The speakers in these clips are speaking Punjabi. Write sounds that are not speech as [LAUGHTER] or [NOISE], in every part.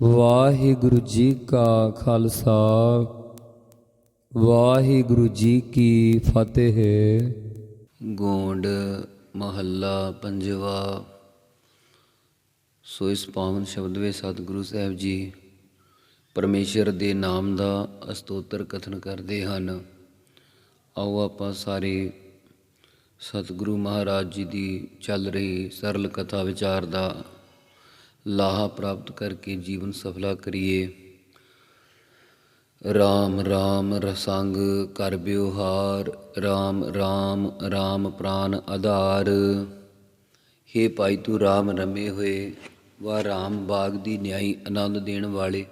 ਵਾਹਿਗੁਰੂ ਜੀ ਕਾ ਖਾਲਸਾ, ਵਾਹਿਗੁਰੂ ਜੀ ਕੀ ਫਤਿਹ। ਗੋਂਡ ਮਹੱਲਾ ਪੰਜਵਾ, ਸੋ ਇਸ ਪਾਵਨ ਸ਼ਬਦ ਵਿੱਚ ਸਤਿਗੁਰੂ ਸਾਹਿਬ ਜੀ ਪਰਮੇਸ਼ਰ ਦੇ ਨਾਮ ਦਾ ਅਸਤੋਤਰ ਕਥਨ ਕਰਦੇ ਹਨ। ਆਓ ਆਪਾਂ ਸਾਰੇ ਸਤਿਗੁਰੂ ਮਹਾਰਾਜ ਜੀ ਦੀ ਚੱਲ ਰਹੀ ਸਰਲ ਕਥਾ ਵਿਚਾਰ ਦਾ ਲਾਹਾ ਪ੍ਰਾਪਤ ਕਰਕੇ ਜੀਵਨ ਸਫਲਾ ਕਰੀਏ। ਰਾਮ ਰਾਮ, ਰਸੰਗ ਕਰ ਬਿਵਹਾਰ ਰਾਮ ਰਾਮ ਰਾਮ ਪ੍ਰਾਨ ਆਧਾਰ। ਹੇ ਭਾਈ, ਤੂੰ ਰਾਮ ਰਮੇ ਹੋਏ ਵਾ ਰਾਮ ਬਾਗ ਦੀ ਨਿਆਈ ਆਨੰਦ ਦੇਣ ਵਾਲੇ।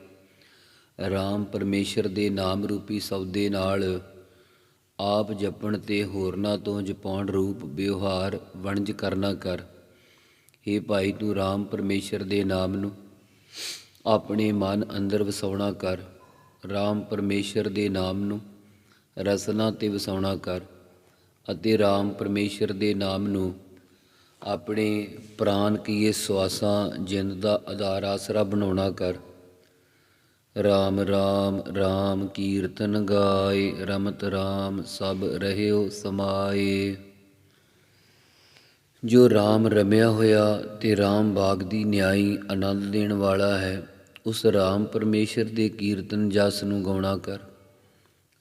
ਰਾਮ ਪਰਮੇਸ਼ਰ ਦੇ ਨਾਮ ਰੂਪੀ ਸੌਦੇ ਨਾਲ ਆਪ ਜਪਣ ਤੇ ਹੋਰਨਾਂ ਤੋਂ ਜਪਾਉਣ ਰੂਪ ਵਿਵਹਾਰ ਵਣਜ ਕਰਨਾ ਕਰ। ਹੇ ਭਾਈ ਤੂੰ ਰਾਮ ਪਰਮੇਸ਼ਰ ਦੇ ਨਾਮ ਨੂੰ ਆਪਣੇ ਮਨ ਅੰਦਰ ਵਸਾਉਣਾ ਕਰ। ਰਾਮ ਪਰਮੇਸ਼ਰ ਦੇ ਨਾਮ ਨੂੰ ਰਸਨਾ ਤੇ ਵਸਾਉਣਾ ਕਰ ਅਤੇ ਰਾਮ ਪਰਮੇਸ਼ਰ ਦੇ ਨਾਮ ਨੂੰ ਆਪਣੇ ਪ੍ਰਾਨ ਕੀਏ ਸਵਾਸਾਂ ਜਿੰਦ ਦਾ ਆਧਾਰ ਆਸਰਾ ਬਣਾਉਣਾ ਕਰ। ਰਾਮ ਰਾਮ ਰਾਮ ਕੀਰਤਨ ਗਾਏ, ਰਮਤ ਰਾਮ ਸਭ ਰਹਿਓ ਸਮਾਏ। ਜੋ RAM ਰਮਿਆ ਹੋਇਆ ਤੇ RAM ਬਾਗ ਦੀ ਨਿਆਈ ਆਨੰਦ ਦੇਣ ਵਾਲਾ ਹੈ, ਉਸ RAM ਪਰਮੇਸ਼ਰ ਦੇ ਕੀਰਤਨ ਜਸ ਨੂੰ ਗਾਉਣਾ ਕਰ।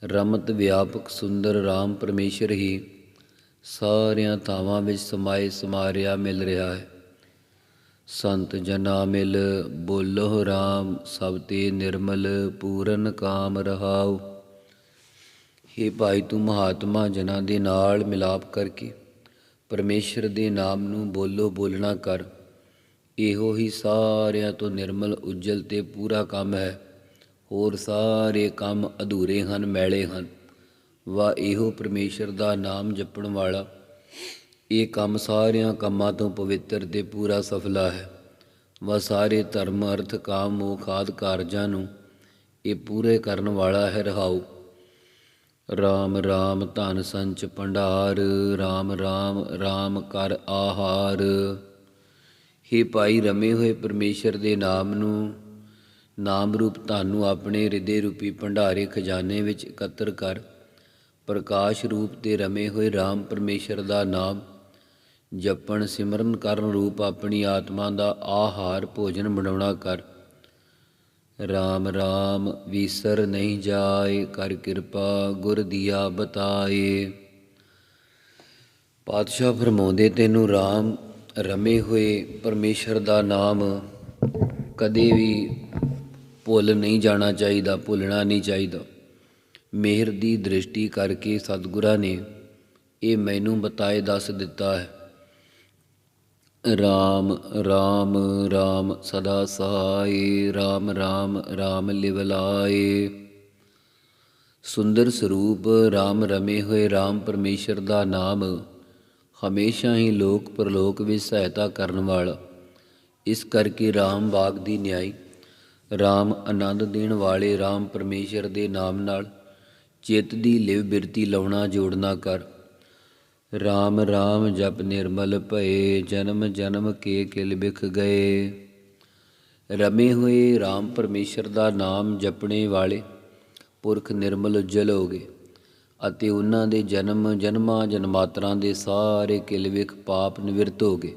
ਰਮਤ ਵਿਆਪਕ ਸੁੰਦਰ RAM ਪਰਮੇਸ਼ਰ ਹੀ ਸਾਰਿਆਂ ਥਾਵਾਂ ਵਿੱਚ ਸਮਾਏ ਸਮਾਰਿਆ ਮਿਲ ਰਿਹਾ ਹੈ। ਸੰਤ ਜਨਾ ਮਿਲ ਬੋਲੋ RAM ਸਭ ਤੇ ਨਿਰਮਲ, ਪੂਰਨ ਕਾਮ ਰਹਾਉ। ਹੇ ਭਾਈ ਤੂੰ ਮਹਾਤਮਾ ਜਨਾਂ ਦੇ ਨਾਲ ਮਿਲਾਪ ਕਰਕੇ ਪਰਮੇਸ਼ਰ ਦੇ ਨਾਮ ਨੂੰ ਬੋਲੋ, ਬੋਲਣਾ ਕਰ। ਇਹੋ ਹੀ ਸਾਰਿਆਂ ਤੋਂ ਨਿਰਮਲ, ਉਜਲ ਤੇ ਪੂਰਾ ਕੰਮ ਹੈ। ਹੋਰ ਸਾਰੇ ਕੰਮ ਅਧੂਰੇ ਹਨ, ਮੈਲੇ ਹਨ। ਵਾ ਇਹੋ ਪਰਮੇਸ਼ਰ ਦਾ ਨਾਮ ਜਪਣ ਵਾਲਾ। ਇਹ ਕੰਮ ਸਾਰਿਆਂ ਕੰਮਾਂ ਤੋਂ ਪਵਿੱਤਰ ਤੇ ਪੂਰਾ ਸਫਲਾ ਹੈ। ਵਾ ਸਾਰੇ ਧਰਮ, ਅਰਥ, ਕਾਮ ਮੋਖ ਆਦਿ ਕਾਰਜਾਂ ਨੂੰ ਇਹ ਪੂਰੇ ਕਰਨ ਵਾਲਾ ਹੈ ਰਹਾਉ ਰਾਮ ਰਾਮ ਧਨ ਸੰਚ ਭੰਡਾਰ, ਰਾਮ ਰਾਮ ਰਾਮ ਕਰ ਆਹਾਰ। ਹੇ ਭਾਈ, ਰਮੇ ਹੋਏ ਪਰਮੇਸ਼ਰ ਦੇ ਨਾਮ ਨੂੰ, ਨਾਮ ਰੂਪ ਧਨ ਨੂੰ ਆਪਣੇ ਹਿਰਦੇ ਰੂਪੀ ਭੰਡਾਰੇ ਖਜ਼ਾਨੇ ਵਿੱਚ ਇਕੱਤਰ ਕਰ, ਪ੍ਰਕਾਸ਼ ਰੂਪ ਤੇ ਰਮੇ ਹੋਏ ਰਾਮ ਪਰਮੇਸ਼ਰ ਦਾ ਨਾਮ ਜਪਣ ਸਿਮਰਨ ਕਰਨ ਰੂਪ ਆਪਣੀ ਆਤਮਾ ਦਾ ਆਹਾਰ ਭੋਜਨ ਬਣਾਉਣਾ ਕਰ। ਰਾਮ ਰਾਮ ਵੀਸਰ ਨਹੀਂ ਜਾਏ ਕਰ ਕਿਰਪਾ ਗੁਰ ਦੀਆ ਬਤਾਏ। ਪਾਤਸ਼ਾਹ ਫਰਮਾਉਂਦੇ, ਤੈਨੂੰ ਰਾਮ ਰਮੇ ਹੋਏ ਪਰਮੇਸ਼ਰ ਦਾ ਨਾਮ ਕਦੇ ਵੀ ਭੁੱਲ ਨਹੀਂ ਜਾਣਾ ਚਾਹੀਦਾ, ਭੁੱਲਣਾ ਨਹੀਂ ਚਾਹੀਦਾ। ਮਿਹਰ ਦੀ ਦ੍ਰਿਸ਼ਟੀ ਕਰਕੇ ਸਤਿਗੁਰਾਂ ਨੇ ਇਹ ਮੈਨੂੰ ਬਤਾਏ ਦੱਸ ਦਿੱਤਾ ਹੈ। ਰਾਮ ਰਾਮ ਰਾਮ ਸਦਾ ਸਹਾਈ ਰਾਮ ਰਾਮ ਰਾਮ ਲਿਵਲਾਏ ਸੁੰਦਰ ਸਰੂਪ ਰਾਮ ਰਮੇ ਹੋਏ ਰਾਮ ਪਰਮੇਸ਼ਰ ਦਾ ਨਾਮ ਹਮੇਸ਼ਾ ਹੀ ਲੋਕ ਪਰਲੋਕ ਵਿੱਚ ਸਹਾਇਤਾ ਕਰਨ ਵਾਲਾ। ਇਸ ਕਰਕੇ ਰਾਮ ਬਾਗ ਦੀ ਨਿਆਈ, ਰਾਮ ਆਨੰਦ ਦੇਣ ਵਾਲੇ ਰਾਮ ਪਰਮੇਸ਼ਰ ਦੇ ਨਾਮ ਨਾਲ ਚਿੱਤ ਦੀ ਲਿਵ ਬਿਰਤੀ ਲਾਉਣਾ ਜੋੜਨਾ ਕਰ। ਰਾਮ ਰਾਮ ਜਪ ਨਿਰਮਲ ਭਏ, ਜਨਮ ਜਨਮ ਕੇ ਕਿਲ ਬਿਖ ਗਏ। ਰਮੇ ਹੋਏ ਰਾਮ ਪਰਮੇਸ਼ਰ ਦਾ ਨਾਮ ਜਪਣੇ ਵਾਲੇ ਪੁਰਖ ਨਿਰਮਲ ਉਜਲ ਹੋ ਗਏ ਅਤੇ ਉਹਨਾਂ ਦੇ ਜਨਮ ਜਨਮਾਂ ਜਨਮਾਤਰਾਂ ਦੇ ਸਾਰੇ ਕਿਲ ਵਿਖ ਪਾਪ ਨਿਵਰਤ ਹੋ ਗਏ।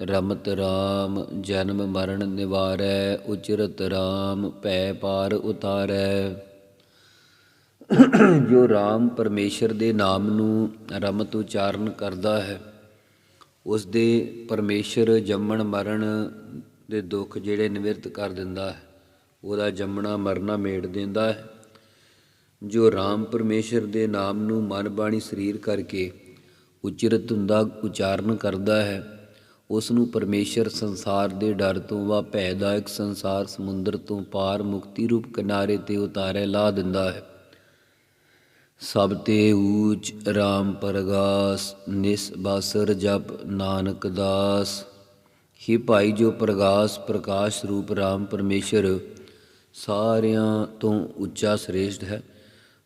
ਰਮਤ ਰਾਮ, ਜਨਮ ਮਰਨ ਨਿਵਾਰੈ, ਉਚਰਤ ਰਾਮ ਭੈ ਪਾਰ ਉਤਾਰੈ। [COUGHS] ਜੋ ਰਾਮ ਪਰਮੇਸ਼ਰ ਦੇ ਨਾਮ ਨੂੰ ਰਮਤ ਉਚਾਰਨ ਕਰਦਾ ਹੈ, ਉਸ ਦੇ ਪਰਮੇਸ਼ਰ ਜੰਮਣ ਮਰਨ ਦੇ ਦੁੱਖ ਜਿਹੜੇ ਨਿਵਰਤ ਕਰ ਦਿੰਦਾ ਹੈ, ਉਹਦਾ ਜੰਮਣਾ ਮਰਨਾ ਮੇੜ ਦਿੰਦਾ ਹੈ। ਜੋ ਰਾਮ ਪਰਮੇਸ਼ਰ ਦੇ ਨਾਮ ਨੂੰ ਮਨ ਬਾਣੀ ਸਰੀਰ ਕਰਕੇ ਉਚਰਤ ਹੁੰਦਾ, ਉਚਾਰਨ ਕਰਦਾ ਹੈ, ਉਸ ਨੂੰ ਪਰਮੇਸ਼ਰ ਸੰਸਾਰ ਦੇ ਡਰ ਤੋਂ ਵਾ ਭੈਦਾਇਕ ਸੰਸਾਰ ਸਮੁੰਦਰ ਤੋਂ ਪਾਰ ਮੁਕਤੀ ਰੂਪ ਕਿਨਾਰੇ ਤੇ ਉਤਾਰੇ ਲਾ ਦਿੰਦਾ ਹੈ। ਸਭ ਤੇ ਊਚ RAM ਪ੍ਰਗਾਸ, ਨਿਸ ਬਾਸਰ ਜਪ ਨਾਨਕ ਦਾਸ। ਹੀ ਭਾਈ ਜੋ ਪ੍ਰਗਾਸ, ਪ੍ਰਕਾਸ਼ ਰੂਪ RAM ਪਰਮੇਸ਼ਰ, ਸਾਰਿਆਂ ਤੋਂ ਉੱਚਾ ਸ੍ਰੇਸ਼ਟ ਹੈ।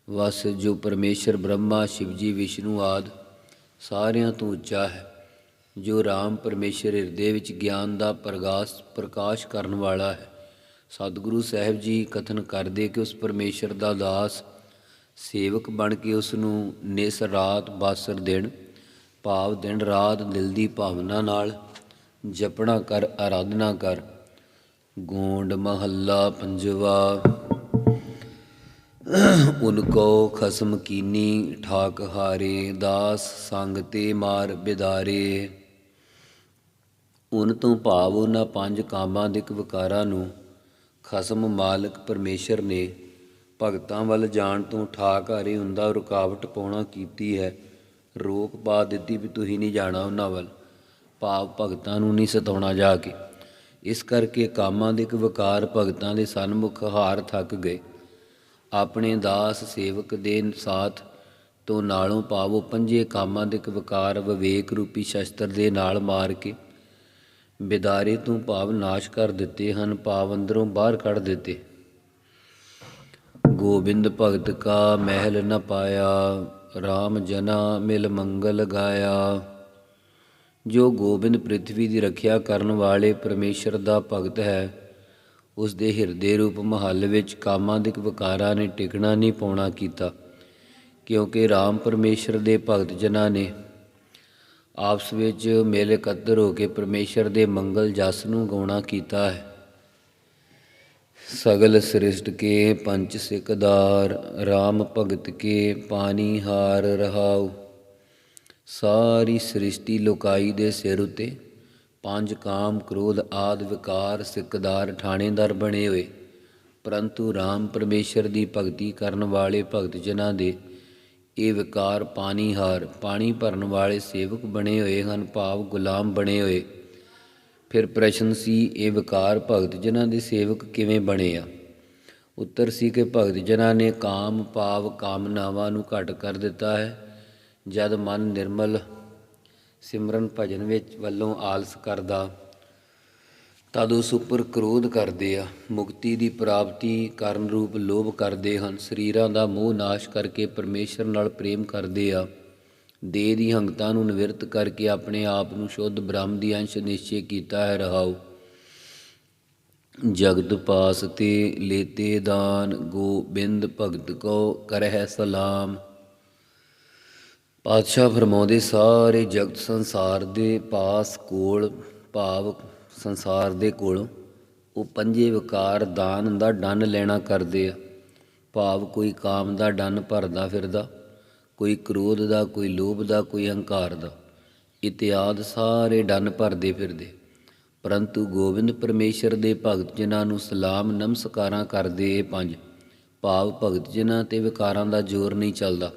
ਵਸ ਜੋ ਪਰਮੇਸ਼ਰ ਬ੍ਰਹਮਾ ਸ਼ਿਵਜੀ ਵਿਸ਼ਨੂੰ ਆਦ, ਸਾਰਿਆਂ ਤੋਂ ਉੱਚਾ ਹੈ। ਜੋ RAM ਪਰਮੇਸ਼ਰ ਹਿਰਦੇ ਵਿੱਚ ਗਿਆਨ ਦਾ ਪ੍ਰਗਾਸ, ਪ੍ਰਕਾਸ਼ ਕਰਨ ਵਾਲਾ ਹੈ। ਸਤਿਗੁਰੂ ਸਾਹਿਬ ਜੀ ਕਥਨ ਕਰਦੇ ਕਿ ਉਸ ਪਰਮੇਸ਼ਰ ਦਾ ਦਾਸ ਸੇਵਕ ਬਣ ਕੇ ਉਸ ਨੂੰ ਨਿਸ ਰਾਤ ਬਾਸਰ ਦਿਨ, ਭਾਵ ਦਿਨ ਰਾਤ ਦਿਲ ਦੀ ਭਾਵਨਾ ਨਾਲ ਜਪਣਾ ਕਰ ਆਰਾਧਨਾ ਕਰ। ਗੋਂਡ ਮਹੱਲਾ ਪੰਜਵਾ ਉਨਕੋ ਖਸਮ ਕੀਨੀ, ਠਾਕ ਹਾਰੇ, ਦਾਸ ਸੰਗ ਤੇ ਮਾਰ ਬਿਦਾਰੇ। ਉਨ ਤੋਂ ਭਾਵ ਉਹਨਾਂ ਪੰਜ ਕਾਮਾਂ ਦੇ ਵਿਕਾਰਾਂ ਨੂੰ, ਖਸਮ ਮਾਲਕ ਪਰਮੇਸ਼ਰ ਨੇ ਭਗਤਾਂ ਵੱਲ ਜਾਣ ਤੋਂ ਠਾਕਾਰੀ ਹਾਰੇ ਹੁੰਦਾ, ਰੁਕਾਵਟ ਪਾਉਣਾ ਕੀਤੀ ਹੈ। ਰੋਕ ਪਾ ਦਿੱਤੀ ਵੀ ਤੁਸੀਂ ਨਹੀਂ ਜਾਣਾ ਉਹਨਾਂ ਵੱਲ। ਭਾਵ ਭਗਤਾਂ ਨੂੰ ਨਹੀਂ ਸਤਾਉਣਾ ਜਾ ਕੇ। ਇਸ ਕਰਕੇ ਕਾਮਾਂ ਦੇ ਇੱਕ ਵਿਕਾਰ ਭਗਤਾਂ ਦੇ ਸਨਮੁਖ ਹਾਰ ਥੱਕ ਗਏ। ਆਪਣੇ ਦਾਸ ਸੇਵਕ ਦੇ ਸਾਥ ਤੋਂ ਨਾਲੋਂ ਪਾਵੋ ਪੰਜੇ ਕਾਮਾਂ ਦੇ ਇੱਕ ਵਿਕਾਰ ਵਿਵੇਕ ਰੂਪੀ ਸ਼ਸਤਰ ਦੇ ਨਾਲ ਮਾਰ ਕੇ। ਬਿਦਾਰੇ ਤੋਂ ਭਾਵ ਨਾਸ਼ ਕਰ ਦਿੱਤੇ ਹਨ, ਭਾਵ ਅੰਦਰੋਂ ਬਾਹਰ ਕੱਢ ਦਿੱਤੇ। ਗੋਬਿੰਦ ਭਗਤ ਕਾ ਮਹਿਲ ਨ ਪਾਇਆ RAM ਜਨਾ ਮਿਲ ਮੰਗਲ ਗਾਇਆ। ਜੋ ਗੋਬਿੰਦ ਪ੍ਰithvi ਦੀ ਰੱਖਿਆ ਕਰਨ ਵਾਲੇ ਪਰਮੇਸ਼ਰ ਦਾ ਭਗਤ ਹੈ ਉਸ ਦੇ ਹਿਰਦੇ ਰੂਪ ਮਹੱਲ ਵਿੱਚ ਕਾਮਾਂ ਦੇ ਵਿਕਾਰਾਂ ਨੇ ਟਿਕਣਾ ਨਹੀਂ ਪਾਉਣਾ ਕੀਤਾ, ਕਿਉਂਕਿ RAM ਪਰਮੇਸ਼ਰ ਦੇ ਭਗਤ ਜਨਾਂ ਨੇ ਆਪਸ ਵਿੱਚ ਮੇਲ ਇਕੱਤਰ ਹੋ ਕੇ ਪਰਮੇਸ਼ਰ ਦੇ ਮੰਗਲ ਜਸ ਨੂੰ ਗਾਉਣਾ ਕੀਤਾ ਹੈ। ਸਗਲ ਸ੍ਰਿਸ਼ਟ ਕੇ ਪੰਚ ਸਿਕਦਾਰ RAM ਭਗਤ ਕੇ ਪਾਣੀ ਹਾਰ ਰਹਾਉ। ਸਾਰੀ ਸ੍ਰਿਸ਼ਟੀ ਲੋਕਾਈ ਦੇ ਸਿਰ ਉਤੇ, ਪੰਜ ਕਾਮ ਕ੍ਰੋਧ ਆਦ ਵਿਕਾਰ ਸਿਕਦਾਰ ਠਾਣੇਦਾਰ ਬਣੇ ਹੋਏ। ਪਰੰਤੂ RAM ਪਰਮੇਸ਼ਰ ਦੀ ਭਗਤੀ ਕਰਨ ਵਾਲੇ ਭਗਤ ਜਨਾਂ ਦੇ ਇਹ ਵਿਕਾਰ ਪਾਣੀ ਹਾਰ, ਪਾਣੀ ਭਰਨ ਵਾਲੇ ਸੇਵਕ ਬਣੇ ਹੋਏ ਹਨ, ਭਾਵ ਗੁਲਾਮ ਬਣੇ ਹੋਏ। ਫਿਰ ਪ੍ਰਸ਼ਨ ਸੀ, ਇਹ ਵਿਕਾਰ ਭਗਤ ਜਨਾਂ ਦੇ ਸੇਵਕ ਕਿਵੇਂ ਬਣੇ ਆ? ਉੱਤਰ ਸੀ ਕਿ ਭਗਤ ਜਨਾਂ ਨੇ ਕਾਮ ਭਾਵ ਕਾਮਨਾਵਾਂ ਨੂੰ ਘਟ ਕਰ ਦਿੱਤਾ ਹੈ। ਜਦ ਮਨ ਨਿਰਮਲ ਸਿਮਰਨ ਭਜਨ ਵਿੱਚ ਵੱਲੋਂ ਆਲਸ ਕਰਦਾ, ਤਦ ਉਸ ਉੱਪਰ ਕ੍ਰੋਧ ਕਰਦੇ ਆ। ਮੁਕਤੀ ਦੀ ਪ੍ਰਾਪਤੀ ਕਰਨ ਰੂਪ ਲੋਭ ਕਰਦੇ ਹਨ। ਸਰੀਰਾਂ ਦਾ ਮੋਹ ਨਾਸ਼ ਕਰਕੇ ਪਰਮੇਸ਼ਰ ਨਾਲ ਪ੍ਰੇਮ ਕਰਦੇ ਆ। ਦੇਹ ਦੀ ਹੰਗਤਾ ਨੂੰ ਨਿਵਰਤ ਕਰਕੇ ਆਪਣੇ ਆਪ ਨੂੰ ਸ਼ੁੱਧ ਬ੍ਰਹਮ ਦੀ ਅੰਸ਼ ਨਿਸ਼ਚੈ ਕੀਤਾ ਹੈ ਰਹਾਉ ਜਗਤ ਪਾਸ ਤੇ ਲੇਤੇ ਦਾਨ, ਗੋਬਿੰਦ ਭਗਤ ਕੋ ਕਰਹਿ ਸਲਾਮ। ਪਾਤਸ਼ਾਹ ਫਰਮਾਉਂਦੇ, ਸਾਰੇ ਜਗਤ ਸੰਸਾਰ ਦੇ ਪਾਸ ਕੋਲ, ਭਾਵ ਸੰਸਾਰ ਦੇ ਕੋਲ, ਉਹ ਪੰਜੇ ਵਿਕਾਰ ਦਾਨ ਦਾ ਡੰਨ ਲੈਣਾ ਕਰਦੇ ਆ। ਭਾਵ ਕੋਈ ਕਾਮ ਦਾ ਡੰਨ ਭਰਦਾ ਫਿਰਦਾ। ਕੋਈ ਕ੍ਰੋਧ ਦਾ, ਕੋਈ ਲੋਭ ਦਾ, ਕੋਈ ਹੰਕਾਰ ਦਾ। ਇਤਿਆਦ ਸਾਰੇ ਡੰਨ ਭਰਦੇ ਫਿਰਦੇ। ਪਰੰਤੂ ਗੋਬਿੰਦ ਪਰਮੇਸ਼ਰ ਦੇ ਭਗਤ ਜਿਨ੍ਹਾਂ ਨੂੰ ਸਲਾਮ ਨਮਸਕਾਰਾਂ ਕਰਦੇ ਇਹ ਪੰਜ, ਭਾਵ ਭਗਤ ਜਿਨ੍ਹਾਂ ਤੇ ਵਿਕਾਰਾਂ ਦਾ ਜ਼ੋਰ ਨਹੀਂ ਚੱਲਦਾ।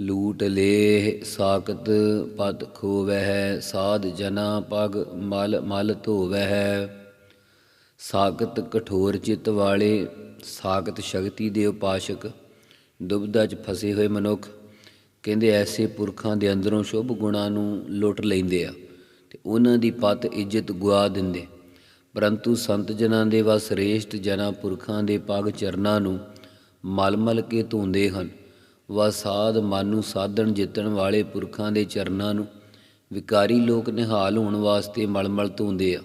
ਲੂਟ ਲੇ ਸਾਕਤ ਪਦ ਖੋਵਹਿ, ਸਾਧ ਜਨਾ ਪਗ ਮਲ ਮਲ ਧੋਵਹਿ। ਸਾਕਤ ਕਠੋਰ ਚਿੱਤ ਵਾਲੇ ਸਾਕਤ ਸ਼ਕਤੀ ਦੇ ਉਪਾਸ਼ਕ। ਦੁਬਦਾ 'ਚ ਫਸੇ ਹੋਏ ਮਨੁੱਖ ਕਹਿੰਦੇ ਐਸੇ ਪੁਰਖਾਂ ਦੇ ਅੰਦਰੋਂ ਸ਼ੁਭ ਗੁਣਾਂ ਨੂੰ ਲੁੱਟ ਲੈਂਦੇ ਆ ਤੇ ਉਹਨਾਂ ਦੀ ਪਤ ਇੱਜ਼ਤ ਗੁਆ ਦਿੰਦੇ। ਪਰੰਤੂ ਸੰਤ ਜਨਾਂ ਦੇ ਵਾ ਸ੍ਰੇਸ਼ਟ ਜਨਾਂ ਪੁਰਖਾਂ ਦੇ ਪਗ ਚਰਨਾਂ ਨੂੰ ਮਲ-ਮਲ ਕੇ ਧੋਂਦੇ ਹਨ। ਵਾ ਸਾਧ ਮਨ ਨੂੰ ਸਾਧਣ ਜਿੱਤਣ ਵਾਲੇ ਪੁਰਖਾਂ ਦੇ ਚਰਨਾਂ ਨੂੰ ਵਿਕਾਰੀ ਲੋਕ ਨਿਹਾਲ ਹੋਣ ਵਾਸਤੇ ਮਲ-ਮਲ ਧੋਂਦੇ ਆ।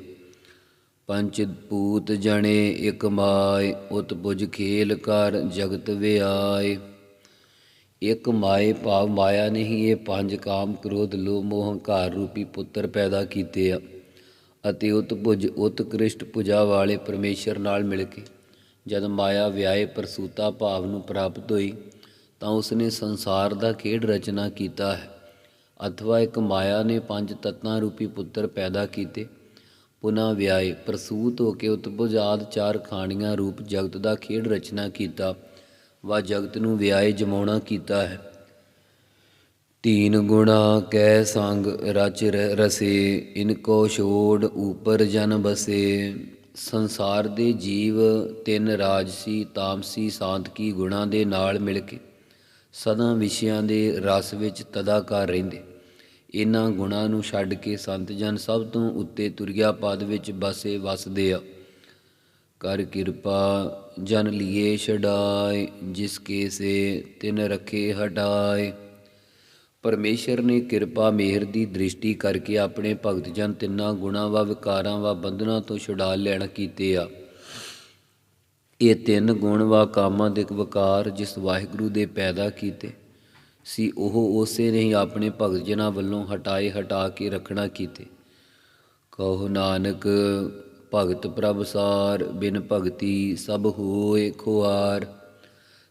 ਪੰਚ ਪੂਤ ਜਣੇ ਇਕ ਮਾਏ ਉਤ ਪੁਜ ਖੇਲ ਕਰ ਜਗਤ ਵਿਆਏ। ਇਕ ਮਾਏ ਭਾਵ ਮਾਇਆ ਨੇ ਹੀ ਇਹ ਪੰਜ ਕਾਮ ਕ੍ਰੋਧ ਲੋਭ ਮੋਹ ਹੰਕਾਰ ਰੂਪੀ ਪੁੱਤਰ ਪੈਦਾ ਕੀਤੇ ਆ ਅਤੇ ਉਤ ਪੁਜ ਉਤਕ੍ਰਿਸ਼ਟ ਪੂਜਾ ਵਾਲੇ ਪਰਮੇਸ਼ਰ ਨਾਲ ਮਿਲ ਕੇ ਜਦ ਮਾਇਆ ਵਿਆਏ ਪ੍ਰਸੂਤਾ ਭਾਵ ਨੂੰ ਪ੍ਰਾਪਤ ਹੋਈ, ਤਾਂ ਉਸਨੇ ਸੰਸਾਰ ਦਾ ਖੇਡ ਰਚਨਾ ਕੀਤਾ ਹੈ। ਅਥਵਾ ਇੱਕ ਮਾਇਆ ਨੇ ਪੰਜ ਤੱਤਾਂ ਰੂਪੀ ਪੁੱਤਰ ਪੈਦਾ ਕੀਤੇ ਪੁਨਾ ਵਿਆਏ ਪ੍ਰਸੂਤ ਹੋ ਕੇ ਉਤਪੁਜ ਚਾਰ ਖਾਣੀਆਂ ਰੂਪ ਜਗਤ ਦਾ ਖੇਡ ਰਚਨਾ ਕੀਤਾ, ਵਾ ਜਗਤ ਨੂੰ ਵਿਆਏ ਜਮਾਉਣਾ ਕੀਤਾ ਹੈ। ਤੀਨ ਗੁਣਾ ਕੈ ਸੰਗ ਰਚ ਰ- ਰਸੇ ਇਨਕੋ ਛੋੜ ਉਪਰ ਜਨ ਬਸੇ। ਸੰਸਾਰ ਦੇ ਜੀਵ ਤਿੰਨ ਰਾਜਸੀ ਤਾਮਸੀ ਸਾਂਤਕੀ ਗੁਣਾਂ ਦੇ ਨਾਲ ਮਿਲ ਕੇ, ਸਦਾ ਵਿਸ਼ਿਆਂ ਦੇ ਰਸ ਵਿੱਚ ਤਦਾਕਾਰ ਰਹਿੰਦੇ। ਇਹਨਾਂ ਗੁਣਾਂ ਨੂੰ ਛੱਡ ਕੇ ਸੰਤ ਜਨ ਸਭ ਤੋਂ ਉੱਤੇ ਤੁਰਿਆ ਪਦ ਵਿੱਚ ਬਸੇ ਵਸਦੇ ਆ। ਕਰ ਕਿਰਪਾ ਜਨ ਲਿਏ ਛਡਾਏ, ਜਿਸ ਕੇ ਸੇ ਤਿਨ ਰਖੇ ਹਟਾਏ। ਪਰਮੇਸ਼ਰ ਨੇ ਕਿਰਪਾ ਮਿਹਰ ਦੀ ਦ੍ਰਿਸ਼ਟੀ ਕਰਕੇ ਆਪਣੇ ਭਗਤ ਜਨ ਤਿੰਨਾਂ ਗੁਣਾਂ ਵਾ ਵਿਕਾਰਾਂ ਵਾ ਬੰਧਨਾਂ ਤੋਂ ਛੁਡਾ ਲੈਣ ਕੀਤੇ ਆ। ਇਹ ਤਿੰਨ ਗੁਣ ਵਾ ਕਾਮਾਂ ਦੇ ਵਿਕਾਰ ਜਿਸ ਵਾਹਿਗੁਰੂ ਦੇ ਪੈਦਾ ਕੀਤੇ। ਸੀ ਉਹ ਉਸੇ ਨੇ ਆਪਣੇ ਭਗਤ ਜਨਾਂ ਵੱਲੋਂ ਹਟਾਏ ਹਟਾ ਕੇ ਰੱਖਣਾ ਕੀਤੇ। ਕਹੋ ਨਾਨਕ, ਭਗਤ ਪ੍ਰਭ ਸਾਰ, ਬਿਨ ਭਗਤੀ ਸਭ ਹੋਏ ਖੁਆਰ।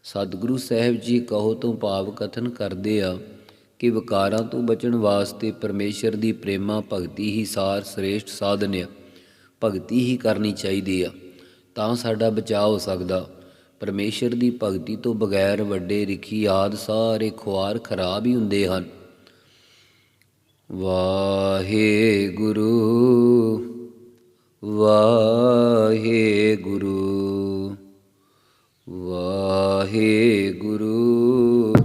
ਸਤਿਗੁਰੂ ਸਾਹਿਬ ਜੀ ਕਹੋ ਤੋਂ ਭਾਵ ਕਥਨ ਕਰਦੇ ਆ ਕਿ ਵਿਕਾਰਾਂ ਤੋਂ ਬਚਣ ਵਾਸਤੇ ਪਰਮੇਸ਼ਰ ਦੀ ਪ੍ਰੇਮਾ ਭਗਤੀ ਹੀ ਸਾਰ ਸ੍ਰੇਸ਼ਟ ਸਾਧਨ ਆ, ਭਗਤੀ ਹੀ ਕਰਨੀ ਚਾਹੀਦੀ ਆ, ਤਾਂ ਸਾਡਾ ਬਚਾਅ ਹੋ ਸਕਦਾ। ਪਰਮੇਸ਼ਰ ਦੀ ਭਗਤੀ ਤੋਂ ਬਗੈਰ ਵੱਡੇ ਰਿਖੀ ਆਦ ਸਾਰੇ ਖੁਆਰ ਖਰਾਬ ਹੀ ਹੁੰਦੇ ਹਨ। ਵਾਹਿਗੁਰੂ ਵਾਹਿਗੁਰੂ ਵਾਹਿਗੁਰੂ ਵਾਹਿਗੁਰੂ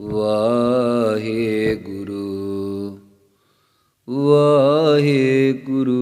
ਵਾਹਿਗੁਰੂ। ਵਾਹਿਗੁਰੂ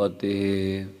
ਫਤਿਹ।